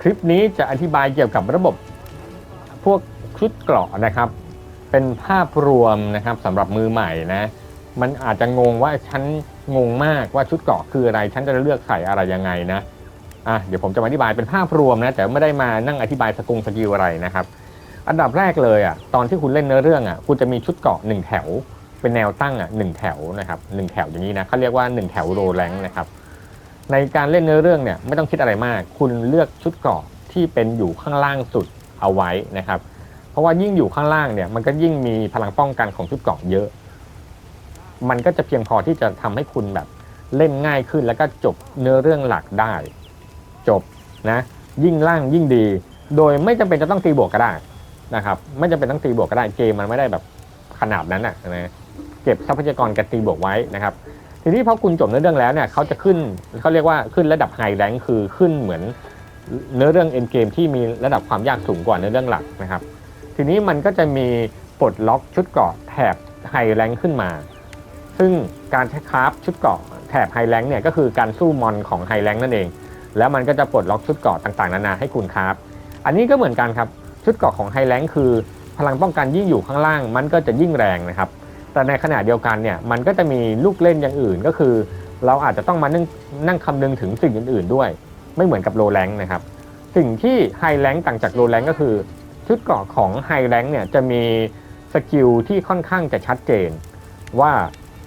คลิปนี้จะอธิบายเกี่ยวกับระบบพวกชุดเกราะนะครับ เป็นภาพรวมนะครับสำหรับมือใหม่นะ มันอาจจะงงว่าฉันงงมากว่าชุดเกราะคืออะไร ฉันจะเลือกใส่อะไรยังไงนะอะเดี๋ยวผมจะมาอธิบายเป็นภาพรวมนะ แต่ไม่ได้มานั่งอธิบายสกุงสกิลอะไรนะครับ อันดับแรกเลยอะตอนที่คุณเล่นเนื้อเรื่องอะคุณจะมีชุดเกราะหนึ่งแถว เป็นแนวตั้งอะหนึ่งแถวนะครับหนึ่งแถวอย่างนี้นะเขาเรียกว่าหนึ่งแถวโรแรงนะครับ ในการเล่นเนื้อเรื่องเนี่ยไม่ต้องคิดอะไรมาก คุณเลือกชุดเกราะที่เป็นอยู่ข้างล่างสุดเอาไว้นะครับ เพราะว่ายิ่งอยู่ข้างล่างเนี่ยมันก็ยิ่งมีพลังป้องกันของชุดเกราะเยอะ มันก็จะเพียงพอที่จะทำให้คุณแบบเล่นง่ายขึ้นแล้วก็จบเนื้อเรื่องหลักได้ จบนะ ยิ่งล่างยิ่งดี โดยไม่จำเป็นจะต้องตีบวกก็ได้นะครับ ไม่จำเป็นต้องตีบวกก็ได้เกมมันไม่ได้แบบขนาดนั้นนะนะเก็บทรัพยากรการตีบวกไว้นะครับ ทีนี้พอคุณจบเนื้อเรื่องแล้วเนี่ยเขาจะขึ้นเขาเรียกว่าขึ้นระดับไฮแรงคือขึ้นเหมือนเนื้อเรื่องเอ็นเกมที่มีระดับความยากสูงกว่าเนื้อเรื่องหลักนะครับ ทีนี้มันก็จะมีปลดล็อกชุดเกราะแถบไฮแรงขึ้นมา ซึ่งการใช้คราฟชุดเกราะแถบไฮแรงเนี่ยก็คือการสู้มอนของไฮแรงนั่นเอง แล้วมันก็จะปลดล็อกชุดเกราะต่างๆนานาให้คุณคราฟอันนี้ก็เหมือนกันครับชุดเกราะของไฮแรงคือ พลังป้องกันยิ่งอยู่ข้างล่างมันก็จะยิ่งแรงนะครับ แต่ในขณะเดียวกันเนี่ยมันก็จะมีลูกเล่นอย่างอื่นก็คือ เราอาจจะต้องมานั่งนั่งคำนึงถึงสิ่งอื่น ๆด้วย ไม่เหมือนกับโลแรงนะครับสิ่งที่ไฮแรงต่างจากโลแรงก็คือ ชุดเกราะของไฮแรงเนี่ยจะมีสกิลที่ค่อนข้างจะชัดเจน ว่า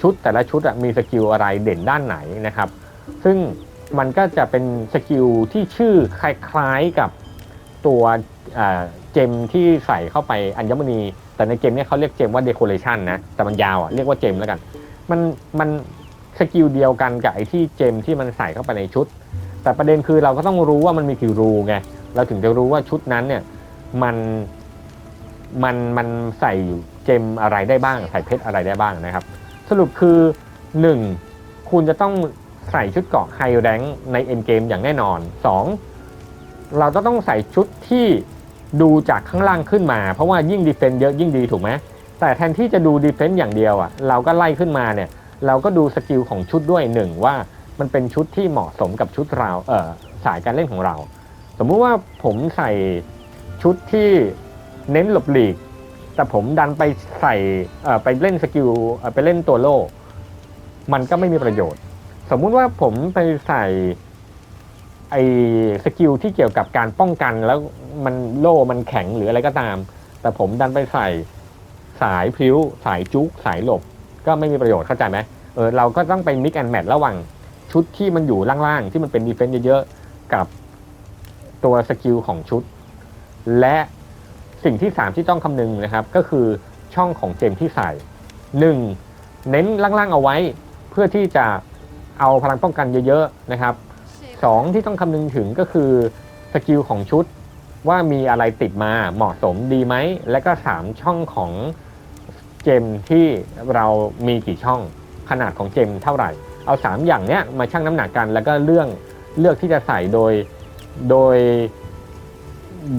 ชุดแต่ละชุดอะมีสกิลอะไรเด่นด้านไหนนะครับ ซึ่งมันก็จะเป็นสกิลที่ชื่อคล้ายๆกับตัวเจมที่ใส่เข้าไปอัญมณี แต่ในเกมเนี้เขาเรียกเจมว่า decoration นะ แต่มันยาวอะ เรียกว่าเจมแล้วกัน มันมันสกิลเดียวกันกับไอ้ที่เจมที่มันใส่เข้าไปในชุด แต่ประเด็นคือเราก็ต้องรู้ว่ามันมีกี่รูไง เราถึงจะรู้ว่าชุดนั้นเนี่ยมันมันมันใส่เจมอะไรได้บ้าง ใส่เพชรอะไรได้บ้างนะครับ สรุปคือ 1. คุณจะต้องใส่ชุดเกราะไฮแรงในเอ็นเกมอย่างแน่นอน 2. เราจะต้องใส่ชุดที่ ดูจากข้างล่างขึ้นมา เพราะว่ายิ่งดีเฟนต์เยอะยิ่งดีถูกไหมแต่แทนที่จะดูดีเฟนต์อย่างเดียวอะเราก็ไล่ขึ้นมาเนี่ยเราก็ดูสกิลของชุดด้วยหนึ่งว่ามันเป็นชุดที่เหมาะสมกับชุดเราเออสายการเล่นของเรา สมมุติว่าผมใส่ชุดที่เน้นหลบหลีก แต่ผมดันไปใส่เออไปเล่นสกิลเออไปเล่นตัวโล่มันก็ไม่มีประโยชน์ สมมุติว่าผมไปใส่ไอ้สกิลที่เกี่ยวกับการป้องกันแล้ว มันโล่มันแข็งหรืออะไรก็ตาม แต่ผมดันไปใส่สายพิ้ว สายจุกสายหลบ ก็ไม่มีประโยชน์เข้าใจไหมเออเราก็ต้องไปมิกแอนแมทระหว่างชุดที่มันอยู่ล่างๆ ที่มันเป็นดีเฟนต์เยอะๆ กับตัวสกิลของชุด และสิ่งที่ 3 ที่ต้องคำนึงนะครับ ก็คือช่องของเจมที่ใส่ 1. เน้นล่างๆเอาไว้เพื่อที่จะเอาพลังป้องกันเยอะๆนะครับสองที่ต้องคำนึงถึงก็คือสกิลของชุด ว่ามีอะไรติดมาเหมาะสมดีไหม และก็ 3 ช่องของเจมที่เรามีกี่ช่องขนาดของเจมเท่าไหร่ เอา 3 อย่างเนี้ยมาชั่งน้ำหนักกัน แล้วก็เรื่องเลือกที่จะใส่โดยโดย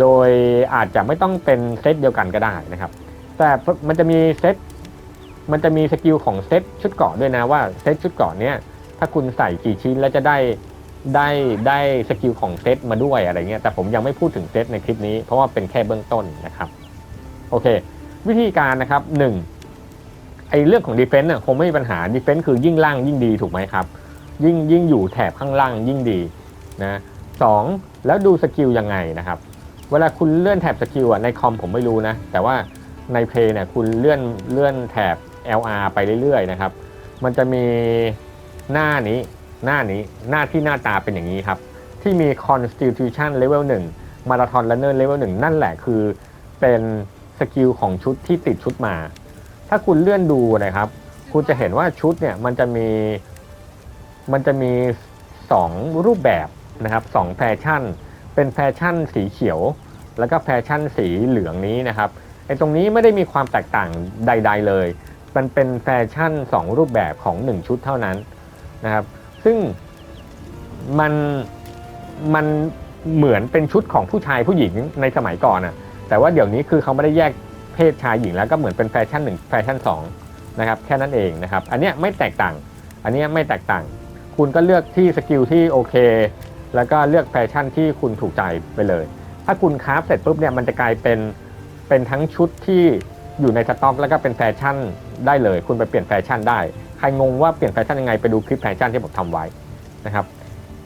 โดยอาจจะไม่ต้องเป็นเซตเดียวกันก็ได้นะครับ แต่มันจะมีเซตมันจะมีสกิลของเซตชุดเกาะด้วยนะว่าเซตชุดเกาะเนี้ยถ้าคุณใส่กี่ชิ้นแล้วจะได้ ได้ได้สกิลของเซตมาด้วยอะไรเงี้ยแต่ผมยังไม่พูดถึงเซตในคลิปนี้เพราะว่าเป็นแค่เบื้องต้นนะครับโอเค วิธีการนะครับหนึ่งไอเรื่องของดีเฟนต์เนี่ยคงไม่มีปัญหาดีเฟนต์คือยิ่งล่างยิ่งดีถูกไหมครับ ยิ่งยิ่งอยู่แถบข้างล่างยิ่งดีนะสองแล้วดูสกิลยังไงนะครับ เวลาคุณเลื่อนแถบสกิลอะในคอมผมไม่รู้นะ แต่ว่าในเพลย์เนี่ยคุณเลื่อนเลื่อนแถบ LR ไปเรื่อยๆนะครับ มันจะมีหน้านี้ หน้านี้หน้าที่หน้าตาเป็นอย่างนี้ครับ ที่มี Constitution Level 1 Marathon Runner Level 1 นั่นแหละคือเป็นสกิลของชุดที่ติดชุดมา ถ้าคุณเลื่อนดูนะครับ คุณจะเห็นว่าชุดเนี่ยมันจะมีมันจะมี 2 รูปแบบนะครับสองแฟชั่น เป็นแฟชั่นสีเขียว แล้วก็แฟชั่นสีเหลืองนี้นะครับไอ้ตรงนี้ไม่ได้มีความแตกต่างใด ๆเลย มันเป็นแฟชั่น 2 รูปแบบของ 1 ชุดเท่านั้นนะครับ ซึ่งมันมันเหมือนเป็นชุดของผู้ชายผู้หญิงในสมัยก่อนอะแต่ว่าเดี๋ยวนี้คือเขาไม่ได้แยกเพศชายหญิงแล้วก็เหมือนเป็นแฟชั่นหนึ่งแฟชั่นสองนะครับแค่นั้นเองนะครับ อันนี้ไม่แตกต่าง อันนี้ไม่แตกต่าง คุณก็เลือกที่สกิลที่โอเค แล้วก็เลือกแฟชั่นที่คุณถูกใจไปเลย ถ้าคุณคราฟเสร็จปุ๊บเนี่ยมันจะกลายเป็นเป็นทั้งชุดที่อยู่ในสต็อก แล้วก็เป็นแฟชั่นได้เลย คุณไปเปลี่ยนแฟชั่นได้ ใครงงว่าเปลี่ยนแฟชั่นยังไงไปดูคลิปแฟชั่นที่ผมทำไว้นะครับ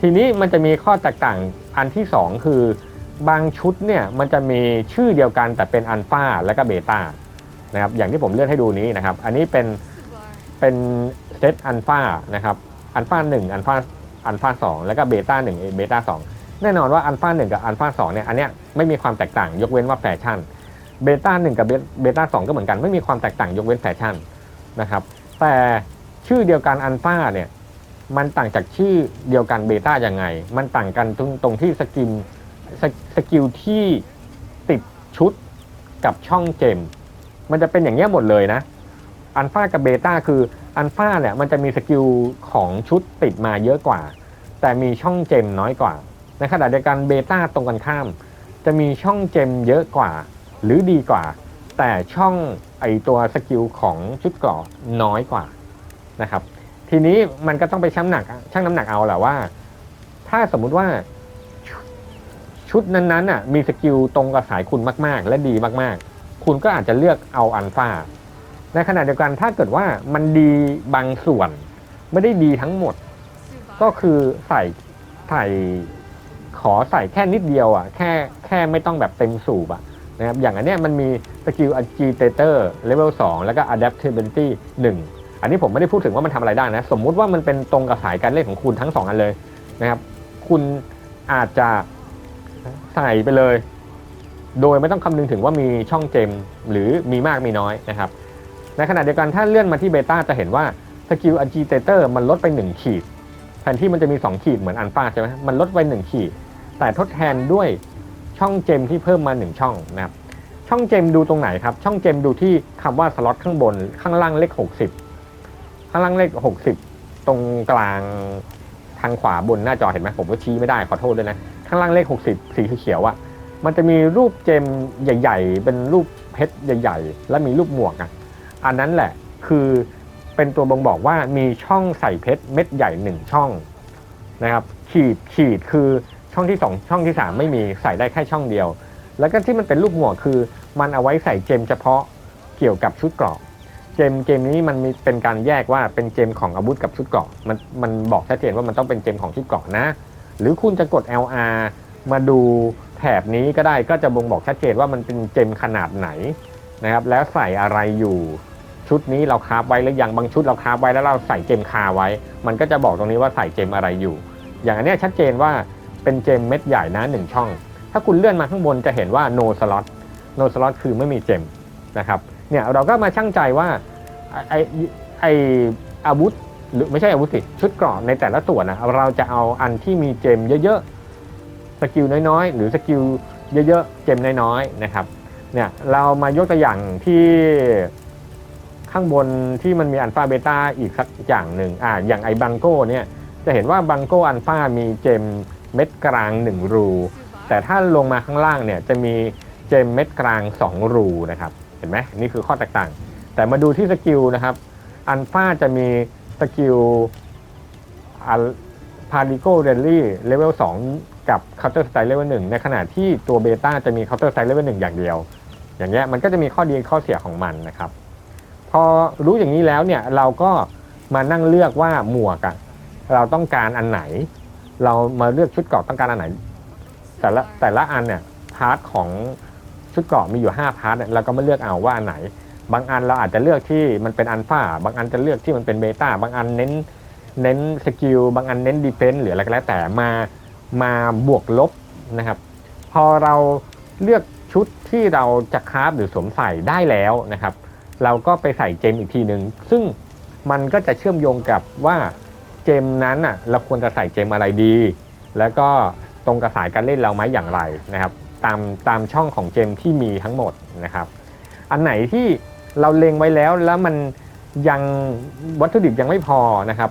ทีนี้มันจะมีข้อแตกต่างอันที่ 2 คือบางชุดเนี่ยมันจะมีชื่อเดียวกันแต่เป็นอัลฟาและก็เบต้านะครับอย่างที่ผมเลือกให้ดูนี้นะครับ อันนี้เป็นเป็นเซตอัลฟานะครับอัลฟาหนึ่งอัลฟาอัลฟาสองแล้วก็เบต้าหนึ่งเบต้าสองแน่นอนว่าอัลฟาหนึ่งกับอัลฟาสองเนี่ยอันเนี้ยไม่มีความแตกต่างยกเว้นว่าแฟชั่นเบต้าหนึ่งกับเบต้าสองก็เหมือนกันไม่มีความแตกต่างยกเว้นแฟชั่นนะครับแต่ ชื่อเดียวกันอัลฟาเนี่ยมันต่างจากชื่อเดียวกันเบต้ายังไง มันต่างกันตรงตรงที่สกิลสสกิลที่ติดชุดกับช่องเจม มันจะเป็นอย่างเงี้ยหมดเลยนะ อัลฟากับเบต้าคืออัลฟาเนี่ยมันจะมีสกิลของชุดติดมาเยอะกว่า แต่มีช่องเจมน้อยกว่า ในขณะเดียวกันเบต้าตรงกันข้าม จะมีช่องเจมเยอะกว่า หรือดีกว่า แต่ช่องไอตัวสกิลของชุดเกราะน้อยกว่า นะครับ ทีนี้มันก็ต้องไปชั่งน้ำหนักชั่งน้ำหนักเอาแหละว่า ถ้าสมมุติว่าชุดชุดนั้นๆน่ะมีสกิลตรงกับสายคุณมากๆ และดีมากๆ คุณก็อาจจะเลือกเอาอัลฟาในขณะเดียวกันถ้าเกิดว่ามันดีบางส่วน ไม่ได้ดีทั้งหมด ก็คือใส่ใส่ขอใส่แค่นิดเดียวอะแค่แค่ไม่ต้องแบบเต็มสูบอะนะครับอย่างอันเนี้ยมันมีสกิล agitator level 2 แล้วก็ adaptability 1 อันนี้ผมไม่ได้พูดถึงว่ามันทำอะไรได้นะ สมมุติว่ามันเป็นตรงกับสายการเล่นของคุณทั้งสองอันเลยนะครับ คุณอาจจะใส่ไปเลย โดยไม่ต้องคำนึงถึงว่ามีช่องเจม หรือมีมากมีน้อยนะครับ ในขณะเดียวกันถ้าเลื่อนมาที่เบต้าจะเห็นว่าสกิล agitator มันลดไป 1 ขีด แทนที่มันจะมี 2 ขีดเหมือนอัลฟาใช่ไหมมันลดไป 1 ขีด แต่ทดแทนด้วยช่องเจมที่เพิ่มมา 1 ช่องนะครับ ช่องเจมดูตรงไหนครับ ช่องเจมดูที่คำว่าสล็อตข้างบนข้างล่างเลข60 ข้างล่างเลข60ตรงกลางทางขวาบนหน้าจอเห็นไหมผมก็ชี้ไม่ได้ขอโทษด้วยนะ ข้างล่างเลข60สีเขียวอะ่ะมันจะมีรูปเจมใหญ่ ๆ เป็นรูปเพชรใหญ่ ๆ และมีรูปหมวกอะอันนั้นแหละคือเป็นตัวบ่งบอกว่ามีช่องใส่เพชรเม็ดใหญ่หนึ่งช่องนะครับ ขีดขีดคือช่องที่2ช่องที่3ไม่มีใส่ได้แค่ช่องเดียว แล้วก็ที่มันเป็นรูปหมวกคือ มันเอาไว้ใส่เจมเฉพาะเกี่ยวกับชุดเกราะ เจมเกมนี้มันมีเป็นการแยกว่าเป็นเจมของอาวุธกับชุดเกราะมันมันบอกชัดเจนว่ามันต้องเป็นเจมของชุดเกราะนะ หรือคุณจะกด LR มาดูแถบนี้ก็ได้ก็จะบ่งบอกชัดเจนว่ามันเป็นเจมขนาดไหนนะครับแล้วใส่อะไรอยู่ชุดนี้เราคราฟไว้หรือยังบางชุดเราคราฟไว้แล้วเราใส่เจมคาไว้ มันก็จะบอกตรงนี้ว่าใส่เจมอะไรอยู่ อย่างอันนี้ชัดเจนว่าเป็นเจมเม็ดใหญ่นะหนึ่งช่อง ถ้าคุณเลื่อนมาข้างบนจะเห็นว่า no slot no slot คือไม่มีเจมนะครับ เนี่ยเราก็มาชั่งใจว่าไอไออาวุธหรือไม่ใช่อาวุธสิชุดเกราะในแต่ละส่วนนะเราจะเอาอันที่มีเจมเยอะๆสกิลน้อยๆ หรือสกิลเยอะๆเจมน้อยๆนะครับเนี่ยเรามายกตัวอย่างที่ข้างบนที่มันมีอัลฟาเบต้าอีกสักอย่างหนึ่งอ่าอย่างไอบังโก้เนี่ยจะเห็นว่าบังโก้อัลฟามีเจมเม็ดกลาง1รูแต่ถ้าลงมาข้างล่างเนี่ยจะมีเจมเม็ดกลาง 2 รูนะครับ เห็นไหมนี่คือข้อแตกต่าง แต่มาดูที่สกิลนะครับ อัลฟาจะมีสกิลอัลพาริโกเรลลี่เลเวล2กับเคาน์เตอร์สไตล์เลเวล1ในขณะที่ตัวเบต้าจะมีเคาน์เตอร์สไตล์เลเวล1อย่างเดียว อย่างเงี้ยมันก็จะมีข้อดีข้อเสียของมันนะครับ พอรู้อย่างนี้แล้วเนี่ยเราก็มานั่งเลือกว่าหมวกอะเราต้องการอันไหน เรามาเลือกชุดเกราะต้องการอันไหน แต่ละแต่ละอันเนี่ยพาร์ทของ ชุดเกาะมีอยู่ 5 พาร์ทเนี่ยเราก็มาเลือกเอาว่าอันไหน บางอันเราอาจจะเลือกที่มันเป็นอัลฟาบางอันจะเลือกที่มันเป็นเบต้าบางอันเน้นเน้นสกิลบางอันเน้นดีเฟนส์หรืออะไรก็แล้วแต่มามาบวกลบนะครับ พอเราเลือกชุดที่เราจะคราฟหรือสวมใส่ได้แล้วนะครับ เราก็ไปใส่เจมอีกทีหนึ่งซึ่งมันก็จะเชื่อมโยงกับว่าเจมนั้นอะเราควรจะใส่เจมอะไรดี แล้วก็ตรงกับสายการเล่นเราไหมอย่างไรนะครับ ตามตามช่องของเจมที่มีทั้งหมดนะครับ อันไหนที่เราเล็งไว้แล้วแล้วมันยังวัตถุดิบยังไม่พอนะครับ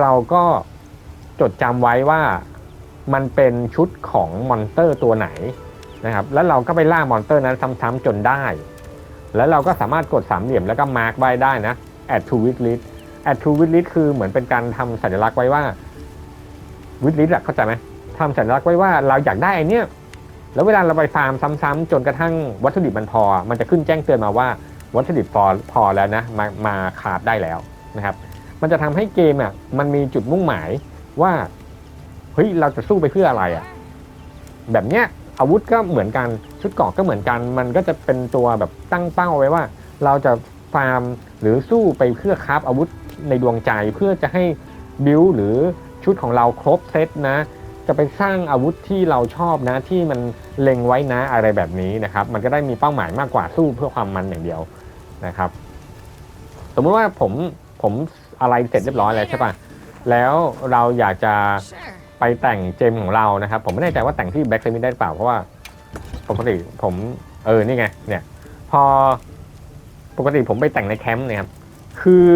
เราก็จดจำไว้ว่ามันเป็นชุดของมอนเตอร์ตัวไหนนะครับ แล้วเราก็ไปล่ามอนเตอร์นั้นซ้ำๆจนได้ แล้วเราก็สามารถกดสามเหลี่ยมแล้วก็มาร์กไว้ได้นะ add to wish list add to wish list คือเหมือนเป็นการทำสัญลักษณ์ไว้ว่า wish list เข้าใจไหมทำสัญลักษณ์ไว้ว่าเราอยากได้ไอเนี้ย แล้วเวลาเราไปฟาร์มซ้ำๆจนกระทั่งวัตถุดิบมันพอ มันจะขึ้นแจ้งเตือนมาว่าวัตถุดิบพอพอแล้วนะมามาคราฟได้แล้วนะครับมันจะทำให้เกมอะมันมีจุดมุ่งหมายว่าเฮ้ยเราจะสู้ไปเพื่ออะไรอะแบบเนี้ยอาวุธก็เหมือนกันชุดเกราะก็เหมือนกัน มันก็จะเป็นตัวแบบตั้งเป้าไว้ว่า เราจะฟาร์มหรือสู้ไปเพื่อคราฟอาวุธในดวงใจเพื่อจะให้บิวหรือชุดของเราครบเซตนะ จะไปสร้างอาวุธที่เราชอบนะที่มันเล็งไว้นะอะไรแบบนี้นะครับ มันก็ได้มีเป้าหมายมากกว่าสู้เพื่อความมันอย่างเดียวนะครับ สมมุติว่าผมผมอะไรเสร็จเรียบร้อยแล้วใช่ปะแล้วเราอยากจะไปแต่งเจมของเรานะครับ ผมไม่แน่ใจว่าแต่งที่แบ็กเซมิได้หรือเปล่าเพราะว่าปกติผมเออนี่ไงเนี่ย พอปกติผมไปแต่งในแคมป์นี่ยครับคือ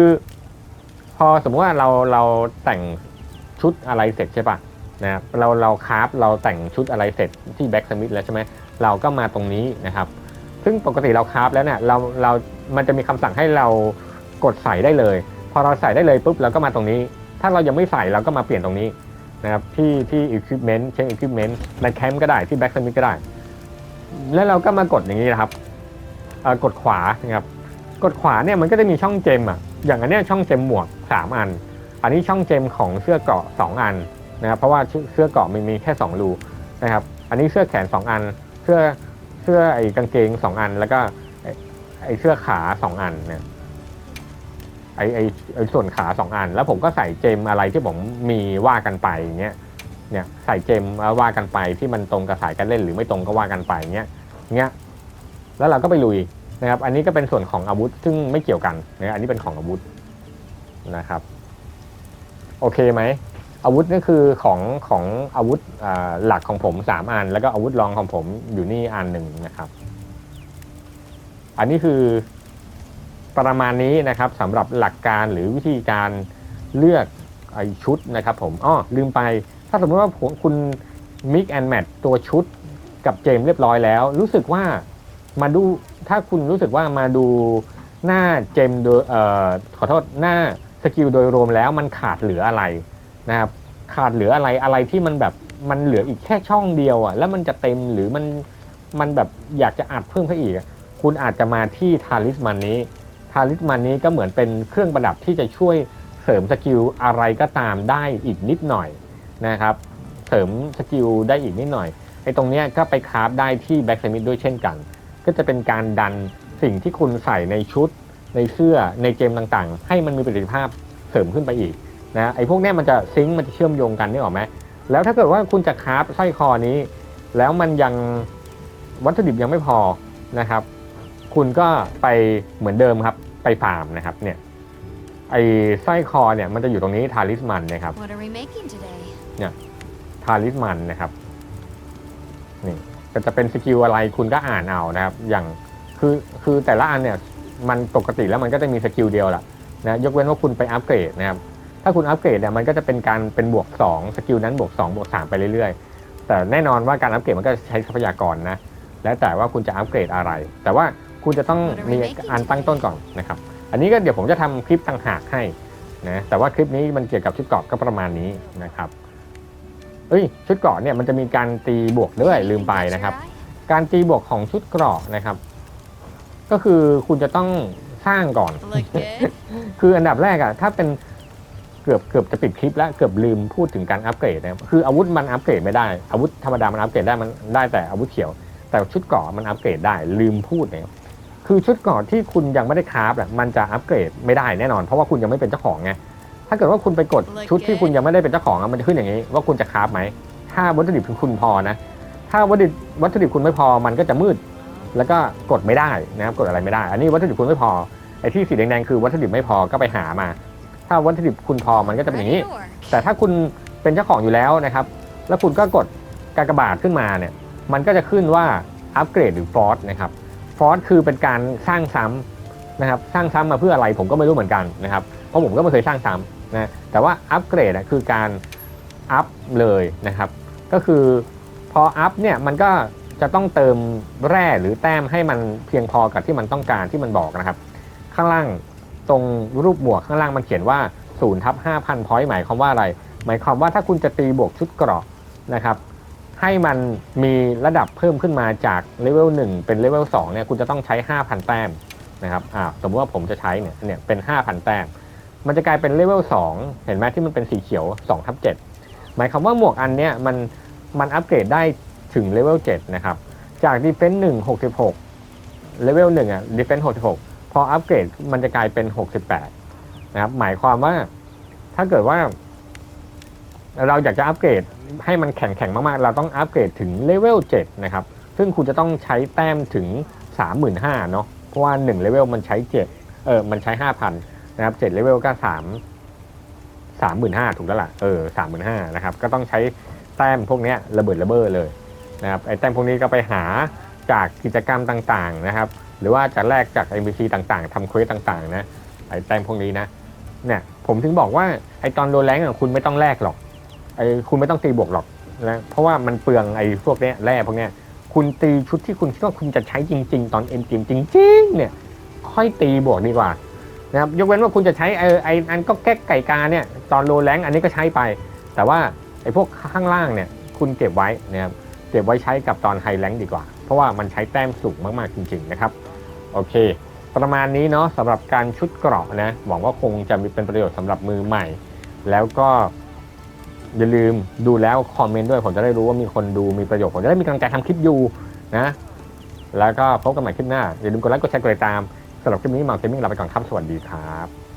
พอสมมติว่าเราเราแต่งชุดอะไรเสร็จใช่ปะ นะครับเราเราคราฟเราแต่งชุดอะไรเสร็จที่แบ็กสมิธแล้วใช่ไหมเราก็มาตรงนี้นะครับ ซึ่งปกติเราคราฟแล้วเนี่ยเราเรามันจะมีคำสั่งให้เรากดใส่ได้เลย พอเราใส่ได้เลยปุ๊บเราก็มาตรงนี้ ถ้าเรายังไม่ใส่เราก็มาเปลี่ยนตรงนี้นะครับที่ที่ equipment เช็ค equipment ในแคมป์ก็ได้ที่ back summit ก็ได้ แล้วเราก็มากดอย่างนี้นะครับกดขวานะครับกดขวาเนี่ยมันก็จะมีช่องเจมอะอย่างอันเนี้ยช่องเจมหมวก 3 อัน อันนี้ช่องเจมของเสื้อเกราะ 2 อัน นะครับเพราะว่าเสื้อเกาะมันมีแค่ 2 รูนะครับอันนี้เสื้อแขน 2 อัน เสื้อเสื้อไอ้กางเกง 2 อัน แล้วก็ไอ้เสื้อขา 2 อันเนี่ยไอ้ไอ้ไอ้ส่วนขาสองอัน แล้วผมก็ใส่เจมอะไรที่ผมมีว่ากันไปอย่างเงี้ยเนี่ยใส่เจมแล้วว่ากันไปที่มันตรงกับสายการเล่นหรือไม่ตรงก็ว่ากันไปเงี้ยเงี้ยแล้วเราก็ไปลุยนะครับอันนี้ก็เป็นส่วนของอาวุธซึ่งไม่เกี่ยวกันนะอันนี้เป็นของอาวุธนะครับ โอเคไหม อาวุธนี่คือของของอาวุธหลักของผมสามอัน แล้วก็อาวุธรองของผมอยู่นี่อันหนึ่งนะครับ อันนี้คือประมาณนี้นะครับสำหรับหลักการหรือวิธีการเลือกไอชุดนะครับผมอ้อลืมไป ถ้าสมมติว่าผมคุณ mix and match ตัวชุดกับเจมเรียบร้อยแล้ว รู้สึกว่ามาดูถ้าคุณรู้สึกว่ามาดูหน้าเจมโดยขอโทษหน้าสกิลโดยรวมแล้วมันขาดเหลืออะไร นะครับขาดเหลืออะไรอะไรที่มันแบบมันเหลืออีกแค่ช่องเดียวอะแล้วมันจะเต็มหรือมันมันแบบอยากจะอัดเพิ่มเข้าอีก คุณอาจจะมาที่ทาริสมันนี้ทาริสมันนี้ก็เหมือนเป็นเครื่องประดับที่จะช่วยเสริมสกิลอะไรก็ตามได้อีกนิดหน่อยนะครับ เสริมสกิลได้อีกนิดหน่อยไอ้ตรงเนี้ยก็ไปคราฟได้ที่แบ็กซมิธด้วยเช่นกัน ก็จะเป็นการดันสิ่งที่คุณใส่ในชุด ในเสื้อในเกมต่างๆ ให้มันมีประสิทธิภาพเสริมขึ้นไปอีก นะไอ้พวกเนี้ยมันจะซิงค์มันจะเชื่อมโยงกันนี่หรอกไหมแล้วถ้าเกิดว่าคุณจะคราฟสร้อยคอนี้ แล้วมันยังวัตถุดิบยังไม่พอนะครับ คุณก็ไปเหมือนเดิมครับไปฟาร์มนะครับเนี่ยไอ้สร้อยคอเนี่ยมันจะอยู่ตรงนี้ทาริสมันนะครับ What are we making today? ทาริสมันนะครับนี่ก็จะเป็นสกิลอะไรคุณก็อ่านเอานะครับ อย่างคือคือแต่ละอันเนี่ยมันปกติแล้วมันก็จะมีสกิลเดียวแหละนะยกเว้นว่าคุณไปอัปเกรดนะครับ ถ้าคุณอัปเกรดเนี่ยมันก็จะเป็นการเป็นบวก2สกิลนั้นบวก2บวก3ไปเรื่อยๆ แต่แน่นอนว่าการอัปเกรดมันก็ใช้ทรัพยากรนะ แล้วแต่ว่าคุณจะอัปเกรดอะไร แต่ว่าคุณจะต้องมีอันตั้งต้นก่อนนะครับ อันนี้ก็เดี๋ยวผมจะทำคลิปต่างหากให้นะ แต่ว่าคลิปนี้มันเกี่ยวกับชุดเกราะก็ประมาณนี้นะครับเอ้ยชุดเกราะเนี่ยมันจะมีการตีบวกด้วยลืมไปนะครับ การตีบวกของชุดเกราะนะครับ ก็คือคุณจะต้องสร้างก่อน Look good. คืออันดับแรกอะถ้าเป็นเกือบเกือบจะปิดคลิปแล้วเกือบลืมพูดถึงการอัปเกรดนะครับคืออาวุธมันอัปเกรดไม่ได้อาวุธธรรมดามันอัปเกรดได้มันได้แต่อาวุธเขียว แต่ชุดเกราะมันอัปเกรดได้ลืมพูดเนี่ยคือชุดเกราะที่คุณยังไม่ได้คราฟอะมันจะอัปเกรดไม่ได้แน่นอน เพราะว่าคุณยังไม่เป็นเจ้าของไงถ้าเกิดว่าคุณไปกดชุดที่คุณยังไม่ได้เป็นเจ้าของอะมันจะขึ้นอย่างนี้ ว่าคุณจะคราฟไหมถ้าวัตถุดิบคุณพอนะ ถ้าวัตถุดิบวัตถุดิบคุณไม่พอมันก็จะมืด แล้วก็กดไม่ได้นะครับกดอะไรไม่ได้ อันนี้วัตถุดิบคุณไม่พอไอ้ที่สีแดงๆคือวัตถุดิบไม่พอก็ไปหามา ถ้าวัตถุดิบคุณพอมันก็จะเป็นอย่าง Ready นี้ to work. แต่ถ้าคุณเป็นเจ้าของอยู่แล้วนะครับ แล้วคุณก็กดกากบาทขึ้นมาเนี่ย มันก็จะขึ้นว่าอัปเกรดหรือฟอร์สนะครับฟอร์สคือเป็นการสร้างซ้ำนะครับสร้างซ้ำมาเพื่ออะไรผมก็ไม่รู้เหมือนกันนะครับ เพราะผมก็ไม่เคยสร้างซ้ำนะแต่ว่าอัปเกรดอะคือการอัพเลยนะครับ ก็คือพออัพเนี่ยมันก็จะต้องเติมแร่หรือแต้มให้มันเพียงพอกับที่มันต้องการที่มันบอกนะครับ ข้างล่าง ตรงรูปหมวกข้างล่างมันเขียนว่า0ทับ5,000พอยต์หมายความว่าอะไร หมายความว่าถ้าคุณจะตีบวกชุดเกราะนะครับ ให้มันมีระดับเพิ่มขึ้นมาจากเลเวล1เป็นเลเวล2เนี่ยคุณจะต้องใช้ 5,000 แต้มนะครับอ่าสมมติว่าผมจะใช้เนี่ยเนี่ยเป็น 5,000 แต้ม มันจะกลายเป็นเลเวล2เห็นไหมที่มันเป็นสีเขียว2ทับ7หมายความว่าหมวกอันเนี้ยมันมันอัปเกรดได้ถึงเลเวล7นะครับ จาก Defense 1 66เลเวล1อะ Defense 66 พออัปเกรดมันจะกลายเป็น 68 นะครับ หมายความว่าถ้าเกิดว่า เราอยากจะอัปเกรดให้มันแข็งๆมากๆ เราต้องอัปเกรดถึงเลเวล7นะครับ ซึ่งคุณจะต้องใช้แต้มถึง 35,000เนาะ เพราะว่า1เลเวลมันใช้ 7 เออ มันใช้ 5,000 นะครับ7เลเวลก็ 3 35,000 ถูกแล้วล่ะ เออ 35,000 นะครับ ก็ต้องใช้แต้มพวกนี้ระเบิดระเบ้อเลยนะครับ ไอ้แต้มพวกนี้ก็ไปหาจากกิจกรรมต่างๆนะครับ หรือว่าจะแลกจาก NPC ต่างๆทำเควสต่างๆนะไอ้แต้มพวกนี้นะเนี่ยผมถึงบอกว่าไอ้ตอนโดนแรงอะคุณไม่ต้องแลกหรอกไอ้คุณไม่ต้องตีบวกหรอกนะเพราะว่ามันเปลืองไอ้พวกเนี้ยแร่พวกเนี้ยคุณตีชุดที่คุณคิดว่าคุณจะใช้จริง ๆ ตอนเอ็นเกมจริง ๆ เนี่ยค่อยตีบวกดีกว่านะครับยกเว้นว่าคุณจะใช้ไอ้ไอ้อันก็แก๊กไก่กาเนี่ยตอนโลแรงอันนี้ก็ใช้ไป แต่ว่าไอ้พวกข้างล่างเนี่ยคุณเก็บไว้นะครับเก็บไว้ใช้กับตอนไฮแรงดีกว่า เพราะว่ามันใช้แต้มสูงมากๆจริง ๆ นะครับ โอเค ประมาณนี้เนาะสำหรับการชุดเกราะนะหวังว่าคงจะมีเป็นประโยชน์สำหรับมือใหม่ แล้วก็อย่าลืมดูแล้วคอมเมนต์ด้วยผมจะได้รู้ว่ามีคนดูมีประโยชน์ผมจะได้มีกำลังใจทำคลิปอยู่นะ แล้วก็พบกันใหม่คลิปหน้าอย่าลืมกดไลค์กดแชร์กดติดตามสำหรับคลิปนี้มาเกมมิ่งลาไปก่อนครับสวัสดีครับ